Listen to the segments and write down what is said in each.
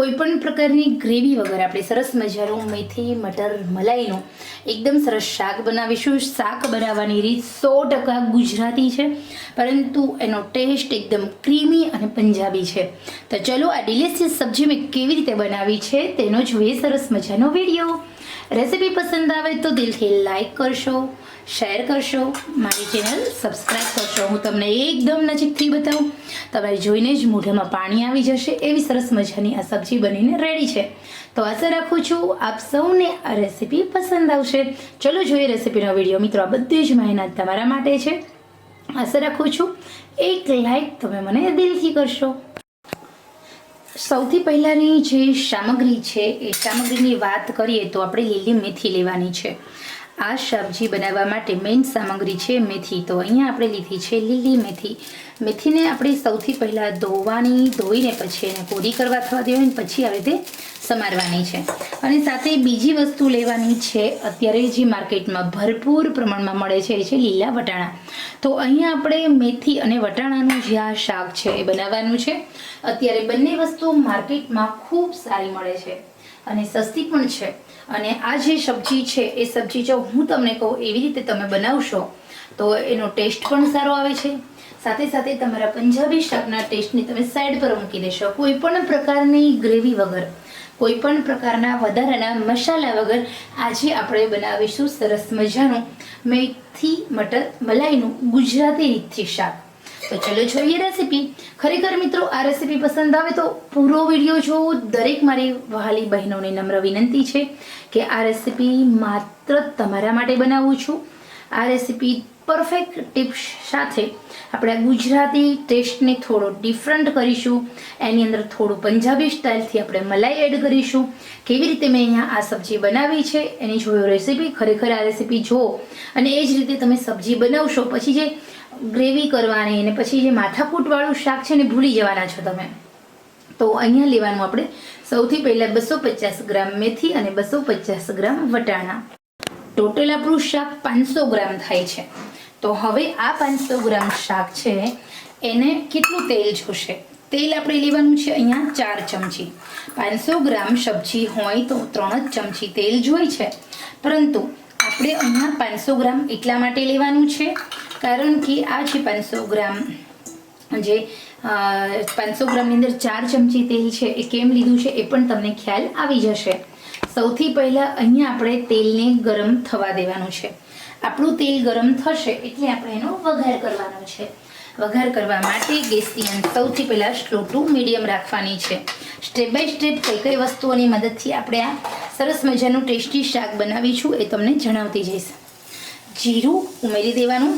કોઈ પણ પ્રકારની ગ્રેવી વગર આપણે સરસ મજાનું મેથી, મટર, મલાઈનું એકદમ સરસ શાક બનાવીશું. શાક બનાવવાની રીત સો ટકા ગુજરાતી છે, પરંતુ એનો ટેસ્ટ એકદમ ક્રીમી અને પંજાબી છે. તો ચલો આ ડિલિશિયસ સબ્જી મેં કેવી રીતે બનાવી છે તેનો જોઈએ સરસ મજાનો વીડિયો રેસિપી પસંદ આવે તો દિલથી લાઈક કરશો, શેર કરશો, મારી ચેનલ સબસ્ક્રાઈબ કરશો. હું તમને એકદમ નજીકથી બતાવું, તમારે જોઈને જ મોઢામાં પાણી આવી જશે એવી સરસ મજાની આ સબ્જી બનીને રેડી છે. તો આશા રાખું છું આપ સૌને આ રેસિપી પસંદ આવશે. ચલો જોઈએ રેસિપીનો વીડિયો. મિત્રો, આ બધી જ મહેનત તમારા માટે છે. આશા રાખું છું એક લાઈક તમે મને દિલથી કરશો. સૌથી પહેલાંની જે સામગ્રી છે, એ સામગ્રીની વાત કરીએ તો આપણે લીલી મેથી લેવાની છે. આ સબ્જી બનાવવા માટે મેઇન સામગ્રી છે મેથી. તો અહીંયા આપણે લીધી છે લીલી મેથી. મેથીને આપણે સૌથી પહેલાં ધોવાની, ધોઈને પછી એને કોરી કરવા થવા દેવાની પછી આવી રીતે સમારવાની છે. અને સાથે બીજી વસ્તુ લેવાની છે, અત્યારે જે માર્કેટમાં ભરપૂર પ્રમાણમાં મળે છે એ છે લીલા વટાણા. તો અહીંયા આપણે મેથી અને વટાણાનું જે આ શાક છે એ બનાવવાનું છે. અત્યારે બંને વસ્તુ માર્કેટમાં ખૂબ સારી મળે છે અને સસ્તી પણ છે. અને આ જે સબ્જી છે, એ સબ્જી જો હું તમને કહું, એવી રીતે તમે બનાવશો, તો એનો ટેસ્ટ પણ સારો આવે છે. સાથે સાથે તમારા પંજાબી શાકના ટેસ્ટને તમે સાઈડ પર મૂકી દેશો. કોઈ પણ પ્રકારની ગ્રેવી વગર, કોઈ પણ પ્રકારના વધારાના મસાલા વગર આજે આપણે બનાવીશું સરસ મજાનું મેથી મટર મલાઈનું ગુજરાતી રીતથી શાક. તો ચલો જોઈએ રેસીપી ખરેખર મિત્રો, આ રેસીપી પસંદ આવે તો પૂરો વીડિયો જોવો દરેક મારી વહાલી બહેનોને નમ્ર વિનંતી છે કે આ રેસીપી માત્ર તમારા માટે બનાવું છું. આ રેસીપી પરફેક્ટ ટિપ્સ સાથે આપણે ગુજરાતી ટેસ્ટને થોડો ડિફરન્ટ કરીશું. એની અંદર થોડું પંજાબી સ્ટાઇલથી આપણે મલાઈ એડ કરીશું. કેવી રીતે મેં અહીંયા આ સબ્જી બનાવી છે એની જોયો રેસીપી ખરેખર આ રેસીપી જુઓ. અને એ જ રીતે તમે સબ્જી બનાવશો. પછી જે ગ્રેવી કરવાની અને પછી જે માથાકૂટવાળું શાક છે ને ભૂલી જવાના છો તમે. તો અહીંયા લેવાનું આપણે સૌથી પહેલાં બસો પચાસ ગ્રામ મેથી અને બસો પચાસ ગ્રામ વટાણા. ટોટલ આપણું શાક પાંચસો ગ્રામ થાય છે. તો હવે આ પાંચસો ગ્રામ શાક છે એને કેટલું તેલ જોશે? તેલ આપણે લેવાનું છે અહીંયા ચાર ચમચી. પાંચસો ગ્રામ સબ્જી હોય તો ત્રણ જ ચમચી તેલ જોઈ છે. પરંતુ આપણે અહીંયા પાંચસો ગ્રામ એટલા માટે લેવાનું છે કારણ કે આ છે પાંચસો ગ્રામ જે પાંચસો ગ્રામની અંદર ચાર ચમચી તેલ છે એ કેમ લીધું છે એ પણ તમને ખ્યાલ આવી જશે. સૌથી પહેલાં અહીંયા આપણે તેલને ગરમ થવા દેવાનું છે. આપણું તેલ ગરમ થશે એટલે આપણે એનો વઘાર કરવાનો છે. વઘાર કરવા માટે ગેસની અંદર સૌથી પહેલાં સ્લો ટુ મીડિયમ રાખવાની છે. સ્ટેપ બાય સ્ટેપ કઈ કઈ વસ્તુઓની મદદથી આપણે આ સરસ મજાનું ટેસ્ટી શાક બનાવીશું એ તમને જણાવતી જઈશ. જીરું ઉમેરી દેવાનું.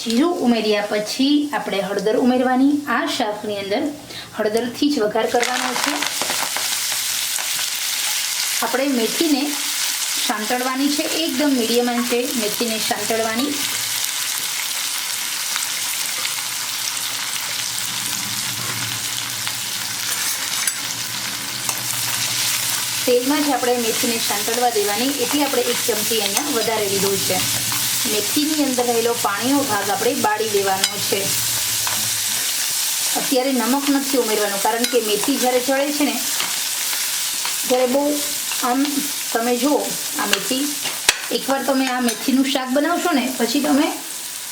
જીરું ઉમેર્યા પછી આપણે હળદર ઉમેરવાની. આ શાકની અંદર હળદરથી જ વઘાર કરવાનો છે. આપણે મેથીને સાંતળવાની છે. એકદમ મીડિયમ છે. મેથીને સાંતળવાની. તેલમાં જ આપણે મેથીને સાંતળવા દેવાની. એટલે આપણે એક ચમચી અહીંયા વધારે લીધું છે. મેથીની અંદર રહેલો પાણીનો ભાગ આપણે બાળી દેવાનો છે. અત્યારે નમક નથી ઉમેરવાનું, કારણ કે મેથી જ્યારે ચડે છે ને જ્યારે બહુ આમ તમે જુઓ, આ મેથી, એકવાર તમે આ મેથીનું શાક બનાવશો ને, પછી તમે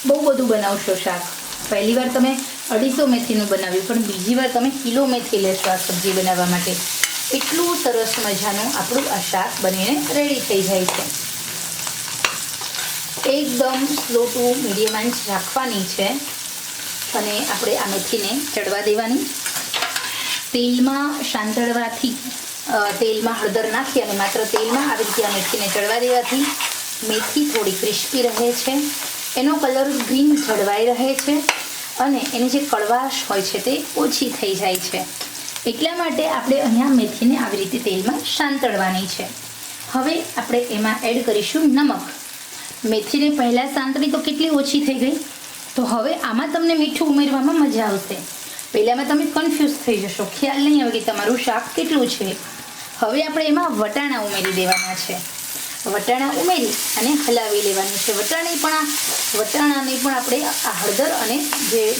બહુ બધું બનાવશો શાક. પહેલી વાર તમે અઢીસો મેથીનું બનાવ્યું, પણ બીજી વાર તમે કિલો મેથી લેશો આ સબ્જી બનાવવા માટે. એટલું સરસ મજાનું આપણું આ શાક બનીને રેડી થઈ જાય છે. એકદમ સ્લો ટુ મીડિયમ આંચ રાખવાની છે. અને આપણે આ મેથીને ચડવા દેવાની. તેલમાં શાંતળવાથી તેલમાં હળદર નાખી અને માત્ર તેલમાં આવી રીતે આ મેથીને ચડવા દેવાથી મેથી થોડી ક્રિસ્પી રહે છે. એનો કલર ગ્રીન જળવાઈ રહે છે અને એની જે કડવાશ હોય છે તે ઓછી થઈ જાય છે. એટલા માટે આપણે અહીંયા મેથીને આવી રીતે તેલમાં શાંતળવાની છે. હવે આપણે એમાં એડ કરીશું નમક. મેથીને પહેલાં સાંતળી તો કેટલી ઓછી થઈ ગઈ? તો હવે આમાં તમને મીઠું ઉમેરવામાં મજા આવશે. પહેલાંમાં તમે કન્ફ્યુઝ થઈ જશો. ખ્યાલ નહીં આવે કે તમારું શાક કેટલું છે. હવે આપણે એમાં વટાણા ઉમેરી દેવાના છે. વટાણા ઉમેરી અને હલાવી લેવાની છે. વટાણી પણ વટાણાને પણ આપણે આ હળદર અને જે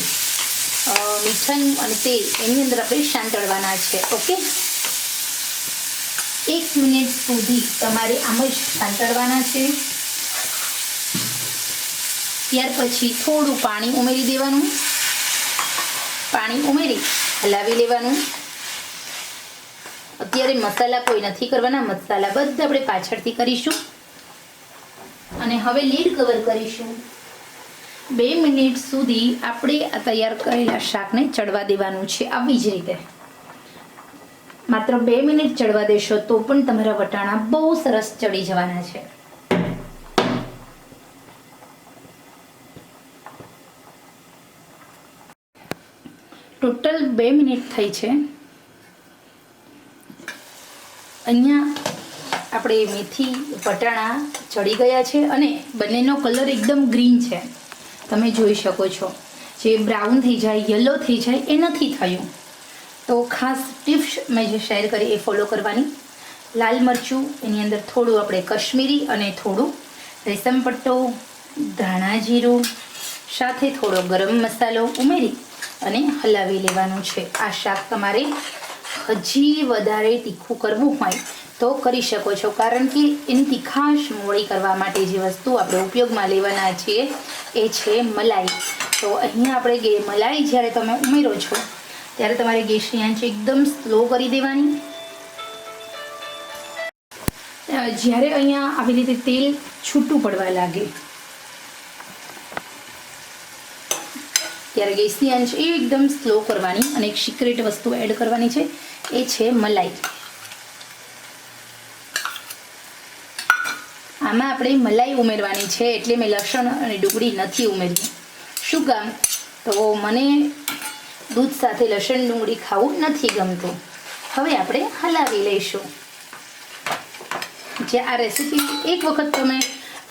મીઠાઈ અને તેલ એની અંદર આપણે સાંતળવાના છે. ઓકે? એક મિનિટ સુધી તમારે આમ જ સાંતળવાના છે. ત્યાર પછી થોડું પાણી ઉમેરી દેવાનું. પાણી ઉમેરી હલાવી લેવાનું. અત્યારે મસાલા કોઈ નથી કરવાના, મસાલા બધા આપણે પાછળથી કરીશું. અને હવે લીડ કવર કરીશું. બે મિનિટ સુધી આપણે આ તૈયાર કરેલા શાકને ચડવા દેવાનું છે આવી જ રીતે. માત્ર બે મિનિટ ચડવા દેશો તો પણ તમારા વટાણા બહુ સરસ ચડી જવાના છે. ટોટલ બે મિનિટ થઈ છે. અહીંયા આપણે મેથી, વટાણા ચડી ગયા છે અને બંનેનો કલર એકદમ ગ્રીન છે. તમે જોઈ શકો છો. જે બ્રાઉન થઈ જાય, યલો થઈ જાય, એ નથી થયું. તો ખાસ ટિપ્સ મેં જે શેર કરી એ ફોલો કરવાની. લાલ મરચું, એની અંદર થોડું આપણે કશ્મીરી અને થોડું રેશમ પટ્ટો, ધાણા જીરું, સાથે થોડો ગરમ મસાલો ઉમેરી અને હલાવી લેવાનું છે. આ શાક તમારે હજી વધારે તીખું કરવું હોય તો કરી શકો છો. કારણ કે એની તીખાશ મોળી કરવા માટે જે વસ્તુ આપણે ઉપયોગમાં લેવાના છીએ એ છે મલાઈ. તો અહીંયા આપણે મલાઈ જ્યારે તમે ઉમેરો છો, ત્યારે તમારે ગેસની આંચ એકદમ સ્લો કરી દેવાની. જ્યારે અહીંયા આવી રીતે તેલ છૂટું પડવા લાગે ત્યારે ગેસની આંચ એકદમ સ્લો કરવાની અને એક સિક્રેટ વસ્તુ એડ કરવાની છે. એ છે મલાઈ. આમાં આપણે મલાઈ ઉમેરવાની છે એટલે મેં લસણ અને ડુંગળી નથી ઉમેરી. શું કામ તો મને દૂધ સાથે લસણ, ડુંગળી ખાવું નથી ગમતું. હવે આપણે હલાવી લઈશું. જે આ રેસીપી એક વખત તમે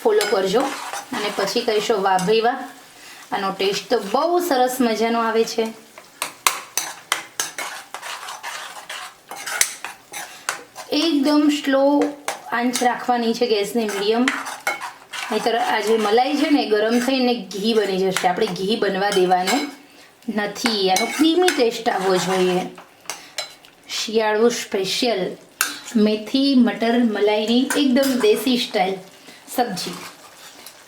ફોલો કરજો અને પછી કહીશો વાહ ભાઈ વાહ. આનો ટેસ્ટ તો બહુ સરસ મજાનો આવે છે. એકદમ સ્લો આંચ રાખવાની છે ગેસની મીડિયમ. નહીતર આ જે મલાઈ છે ને ગરમ થઈને ઘી બની જશે. આપણે ઘી બનવા દેવાનું નથી. આનો ક્રીમી ટેસ્ટ આવવો જોઈએ. શિયાળુ સ્પેશિયલ મેથી, મટર, મલાઈની એકદમ દેશી સ્ટાઇલ સબ્જી.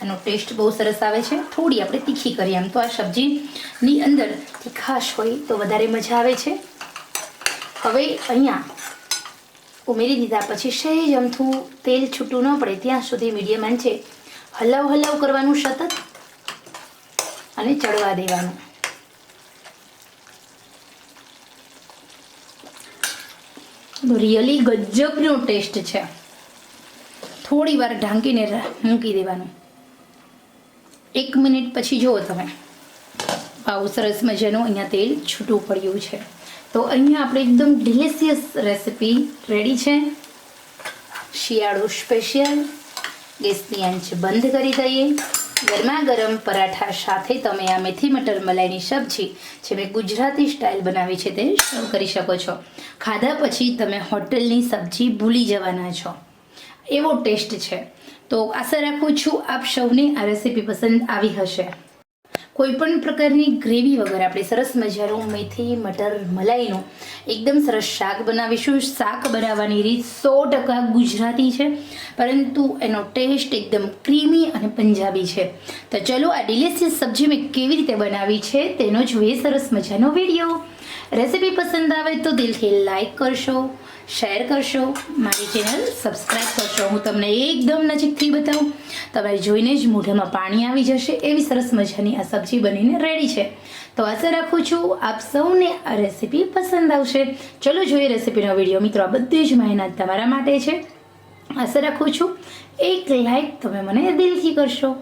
આનો ટેસ્ટ બહુ સરસ આવે છે. થોડી આપણે તીખી કરીએ. આમ તો આ સબ્જીની અંદર તીખાશ હોય તો વધારે મજા આવે છે. હવે અહીંયા ઉમેરી દીધા પછી સહેજ અમથું તેલ છૂટું ન પડે. ત્યાં સુધી મીડિયમ આંચે હલાવ હલાવ કરવાનું સતત અને ચડવા દેવાનું. રિયલી ગજબનો ટેસ્ટ છે. થોડી વાર ઢાંકીને મૂકી દેવાનું. એક મિનિટ પછી જુઓ તમે. આવું સરસ મજાનું અહીંયા તેલ છૂટું પડ્યું છે. તો અહીંયા આપણે એકદમ ડિલિશિયસ રેસિપી રેડી છે. શિયાળુ સ્પેશિયલ ગેસની આંચ બંધ કરી દઈએ. ગરમા ગરમ પરાઠા સાથે તમે આ મેથી મટર મલાઈની સબ્જી, જે મેં ગુજરાતી સ્ટાઇલ બનાવી છે તે સર્વ કરી શકો છો. ખાધા પછી તમે હોટલની સબ્જી ભૂલી જવાના છો. એવો ટેસ્ટ છે. તો આશા રાખું છું આપ સૌને આ રેસીપી પસંદ આવી હશે. કોઈપણ પ્રકારની ગ્રેવી વગર આપણે સરસ મજાનું મેથી, મટર, મલાઈનું એકદમ સરસ શાક બનાવીશું. શાક બનાવવાની રીત સો ટકા ગુજરાતી છે, પરંતુ એનો ટેસ્ટ એકદમ ક્રીમી અને પંજાબી છે. તો ચલો આ ડિલિશિયસ સબ્જી મેં કેવી રીતે બનાવી છે તેનો જોઈએ સરસ મજાનો વીડિયો રેસીપી પસંદ આવે તો દિલથી લાઈક કરશો. શેર કરશો, મારી ચેનલ સબસ્ક્રાઈબ કરશો. હું તમને એકદમ નજીકથી બતાવું. તમે જોઈને જ મોઢામાં પાણી આવી જશે એવી સરસ મજાની આ સબ્જી બનીને રેડી છે. તો આશા રાખું છું આપ સૌને આ રેસીપી પસંદ આવશે. ચલો જોઈએ રેસીપીનો વીડિયો મિત્રો, આ બધી જ મહેનત તમારા માટે છે. આશા રાખું છું એક લાઈક તમે મને દિલથી કરશો.